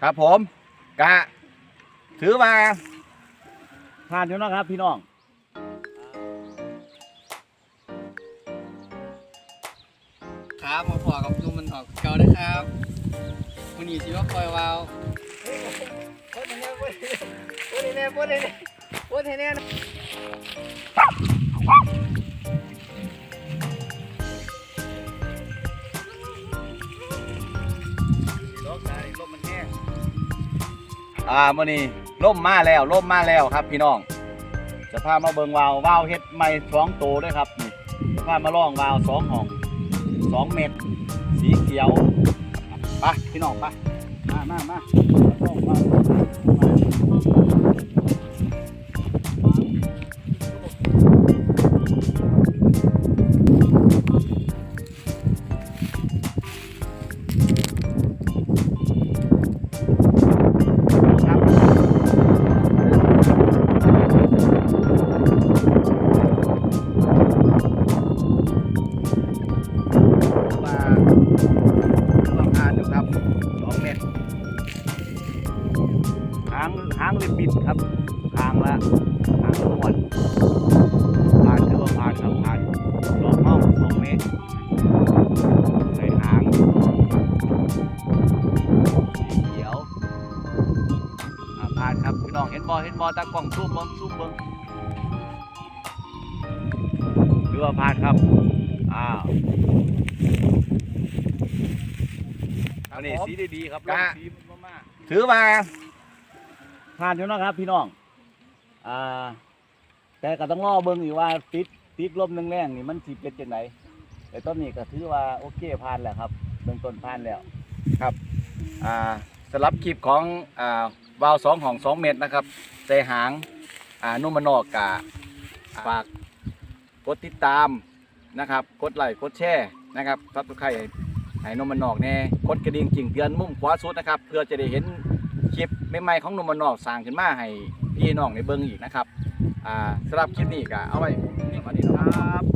ครับผมกะถือว่าผ่านอยู่นะครับพี่น้องครับมาพอกับลุงมันออกเก่าได้ครับวันนี้สิว่าคอยวาวโคตรแน่โคตรแน่โคตรแน่โคตรแน่ อ่ามื่อนี้ล่มมาแล้วล่มมาแล้วครับ พี่น้อง จะพามาเบิงวาววาวเฮ็ดไม่สองโตด้วยครับนี่จะพามาล่องวาวสองห้องสองเม็ดสีเขียวไปพี่น้องไปมามามาล่องวาว มาลองทานดูครับสองเม็ดหางหางลิบบิดครับหางละหางละหมดผ่านคือว่าผ่านครับผ่านสองห้องสองเมตรใส่หางเขียวผ่านครับพี่น้องเห็นบอเห็นบอตากล้องซูมบิ้งซูมบิ้งคือว่าผ่านครับ อ้าวอันนี้สีดีๆครับกะสีมากๆถือว่าผ่านอยู่นะครับ พี่น้อง อ่า แต่ก็ต้องรอเบิ่งอีกว่าติดติดลมแรงๆนี่มันสิเป็นจังไดแต่ตอนนี้ก็ถือว่าโอเคผ่านแล้วครับเบื้องต้นผ่านแล้วอ่าสำหรับคลิปของอ่าวาล์วสองของสองเมตรนะครับใจหางอ่านุ่มมนอกกะฝากกดติดตาม นะครับกดไลค์กดแชร์นะครับซับสไครต์ให้นมมันอกแน่กดกระดิ่งจิ่งเตือนมุมขวาสุดนะครับ เพื่อจะได้เห็นคลิปใหม่ๆของนมมันอกสร้างขึ้นมาให้พี่น้องในเบิ้งอีกนะครับอ่าสำหรับคลิปนี้ก็เอาไว้เพียงเท่านี้นะครับ